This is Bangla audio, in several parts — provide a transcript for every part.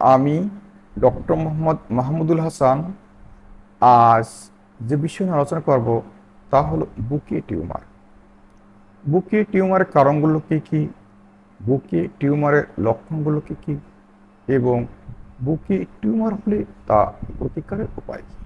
আমি ডক্টর মোহাম্মদ মাহমুদুল হাসান আজ যে বিষয় নিয়ে আলোচনা করব তা হলো বুকে টিউমার। বুকে টিউমারের কারণগুলো কী? কী বুকে টিউমারের লক্ষণগুলো কী কী? এবং বুকে টিউমার হলে তা প্রতিকারের উপায় কী?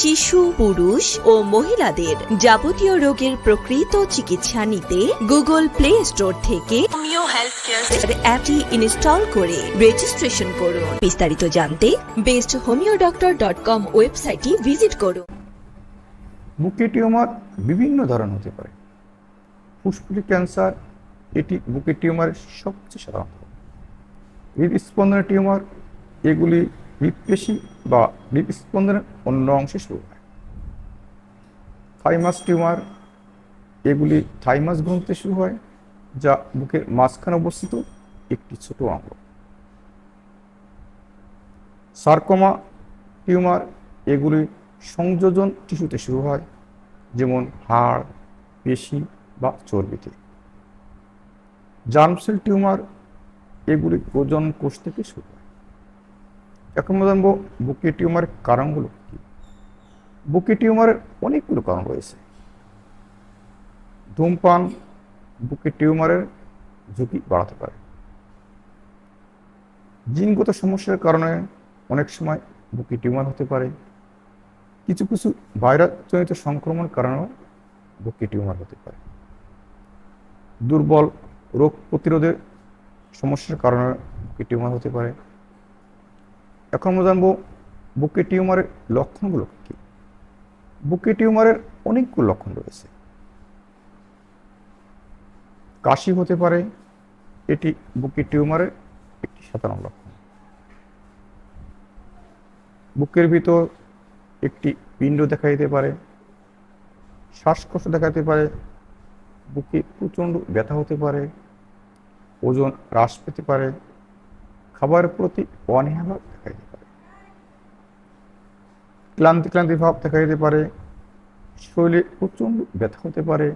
শিশু পুরুষ ও মহিলাদের যাবতীয় রোগের প্রকৃত চিকিৎসা নিতে গুগল প্লে স্টোর থেকে হোমিও হেলথ কেয়ার অ্যাপটি ইনস্টল করে রেজিস্ট্রেশন করুন। বিস্তারিত জানতে best homeo doctor dot com ওয়েবসাইটটি ভিজিট করুন। বুকে টিউমার বিভিন্ন ধরনের হতে পারে। ফুসফুসি ক্যান্সার এটি বুকে টিউমারের সবচেয়ে সাধারণত হৃদস্পন্দনের টিউমার এগুলি হৃদপেশি বা হৃদস্পন্দনের অন্য অংশে শুরু হয়। থাইমাস টিউমার, এগুলি থাইমাস গ্রন্থে শুরু হয়, যা বুকের মাঝখানে অবস্থিত একটি ছোট অঙ্গ। সার্কোমা টিউমার, এগুলি সংযোজন টিস্যুতে শুরু হয়, যেমন হাড়, পেশি বা চর্বিতে। জার্মসেল টিউমার, এগুলি ওজন কোষ থেকে শুরু। এখন জানব বুকে টিউমারের কারণগুলো কী? বুকে টিউমারের অনেকগুলো কারণ রয়েছে। ধূমপান বুকে টিউমারের ঝুঁকি বাড়াতে পারে। জিনগত সমস্যার কারণে অনেক সময় বুকে টিউমার হতে পারে। কিছু কিছু ভাইরাসজনিত সংক্রমণ কারণেও বুকে টিউমার হতে পারে। দুর্বল রোগ প্রতিরোধের সমস্যার কারণে বুকে টিউমার হতে পারে। এখন আমরা জানব বুকে টিউমারের লক্ষণগুলো কী? বুকে টিউমারের অনেকগুলো লক্ষণ রয়েছে। কাশি হতে পারে, এটি বুকে টিউমারের একটি সাধারণ লক্ষণ। বুকের ভিতর একটি পিণ্ড দেখা দিতে পারে, শ্বাসকষ্ট দেখা দিতে পারে, বুকে প্রচণ্ড ব্যথা হতে পারে, ওজন হ্রাস পেতে পারে খাবারের প্রতি অনীহা ভাব দেখা দিতে পারে। ক্লান্তি ক্লান্তি ভাব দেখা দিতে পারে, শরীরে প্রচণ্ড ব্যথা হতে পারে,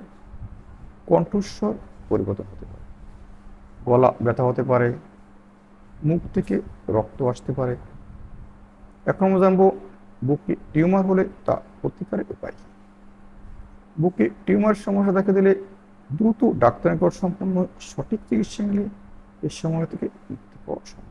কণ্ঠস্বর পরিবর্তন হতে পারে, গলা ব্যথা হতে পারে, মুখ থেকে রক্ত আসতে পারে। এখন আমরা জানব বুকে টিউমার হলে তা প্রতিকারের উপায় বুকে টিউমার সমস্যা দেখা দিলে দ্রুত ডাক্তার সম্পূর্ণ সঠিক চিকিৎসা নিলে এর সময় থেকে মুক্তি পাওয়া সম্ভব।